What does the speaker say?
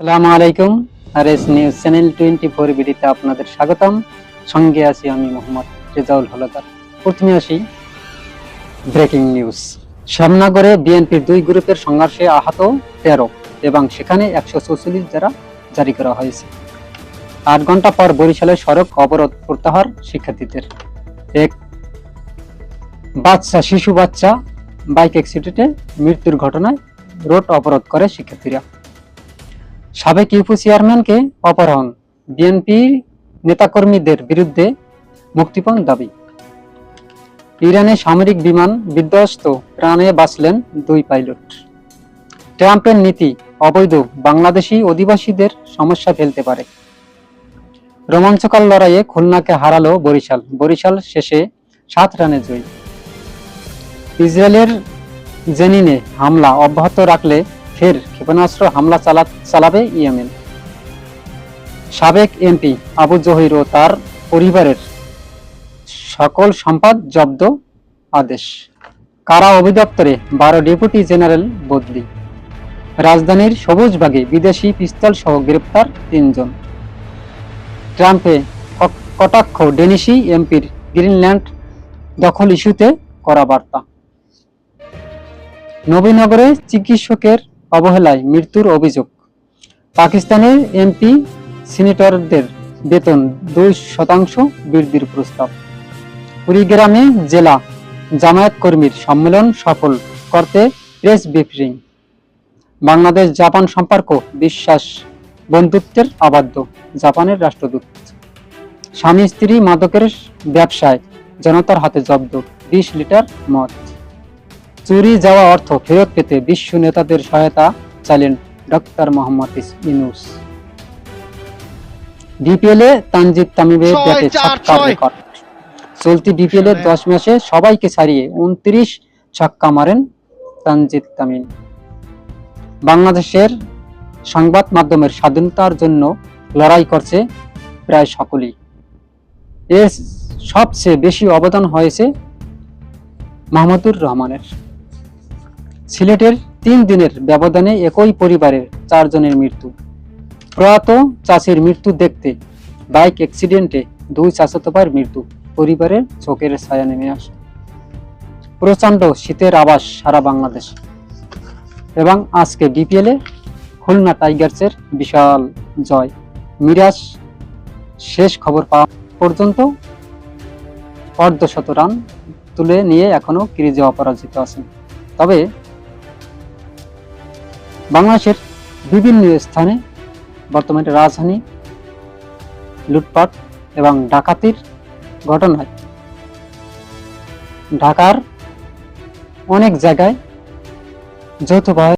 আসসালামু আলাইকুম। News channel twenty four আপনাদের স্বাগতম। সঙ্গে আছি আমি মোহাম্মদ রেজাউল প্রথমে আসি ব্রেকিং নিউজ। শ্যামনগরে বিএনপির দুই গ্রুপের সংঘর্ষে আহত তেরো এবং সেখানে একশো চৌচল্লিশ যারা জারি করা হয়েছে। আট ঘণ্টা পর বরিশালের সড়ক অবরোধ প্রত্যাহার শিক্ষার্থীদের। এক বাচ্চা, শিশু বাচ্চা বাইক অ্যাক্সিডেন্টে মৃত্যুর ঘটনায় রোড অবরোধ করে শিক্ষার্থীরা। সাবেক ইউপি চেয়ারম্যানকে অপহরণ। বিএনপি নেতাকর্মীদের বিরুদ্ধে মুক্তিপণ দাবি। ইরানে সামরিক বিমান বিধ্বস্ত প্রাণে বাঁচলেন দুই পাইলট। ট্রাম্পের নীতি অবৈধ, বাংলাদেশি অধিবাসীদের সমস্যা ফেলতে পারে। রোমাঞ্চকর লড়াইয়ে খুলনাকে হারালো বরিশাল। বরিশাল শেষে সাত রানে জয়ী। ইসরায়েলের জেনিনে হামলা অব্যাহত রাখলে ফের ক্ষেপণাস্ত্র হামলা চালা চালাবে ইয়েমেন। সাবেক এমপি আবু জহির ও তার পরিবারের সকল সম্পদ জব্দ আদেশ। কারা অভিদপ্তরে বারো ডেপুটি জেনারেল বদলি। রাজধানীর সবুজবাগে বিদেশি পিস্তল সহ গ্রেপ্তার তিনজন। ট্রাম্পে কটাক্ষ ডেনিশি এমপির গ্রিনল্যান্ড দখল ইস্যুতে করা বার্তা। নবীনগরে চিকিৎসকের অবহেলায় মৃত্যুর অভিযোগ। পাকিস্তানের এমপি সিনেটরদের বেতন দুই শতাংশ বৃদ্ধির প্রস্তাব। কুড়িগ্রামে জেলা জামায়াত কর্মীর সম্মেলন সফল করতে প্রেস ব্রিফিং। বাংলাদেশ জাপান সম্পর্ক বিশ্বাস বন্ধুত্বের আবদ্ধ জাপানের রাষ্ট্রদূত। স্বামী স্ত্রী মাদকের ব্যবসায় জনতার হাতে জব্দ বিশ লিটার মদ। চুরি যাওয়া অর্থ ফেরত পেতে বিশ্ব নেতাদের সহায়তা চাইলেন ডক্টর মোহাম্মদ ইউনুস। বিপিএল এ তানজিদ তামিমের ব্যাটে ছক্কার রেকর্ড। চলতি বিপিএল এর দশ ম্যাচে সবাইকে ছাড়িয়ে উনত্রিশ ছক্কা মারেন তানজিদ তামিম। বাংলাদেশের সংবাদ মাধ্যমের স্বাধীনতার জন্য লড়াই করছে প্রায় সকলেই। এর সবচেয়ে বেশি অবদান হয়েছে মাহমুদুর রহমানের। সিলেটের তিন দিনের ব্যবধানে একই পরিবারের চারজনের মৃত্যু। প্রয়াত চাষির মৃত্যু দেখতে বাইক অ্যাক্সিডেন্টে দুই ভাইয়ের মৃত্যু। পরিবারের চোখের ছায়া নেমে আসে। প্রচণ্ড শীতের আবাস সারা বাংলাদেশ। এবং আজকে বিপিএলে খুলনা টাইগার্সের বিশাল জয়। মিরাজ, শেষ খবর পাওয়া পর্যন্ত অর্ধশত রান তুলে নিয়ে এখনও ক্রিজে অপরাজিত আছেন। তবে বাংলাদেশের বিভিন্ন স্থানে বর্তমানে রাজধানী লুটপাট এবং ডাকাতির ঘটনায় ঢাকার অনেক জায়গায় যৌথভাবে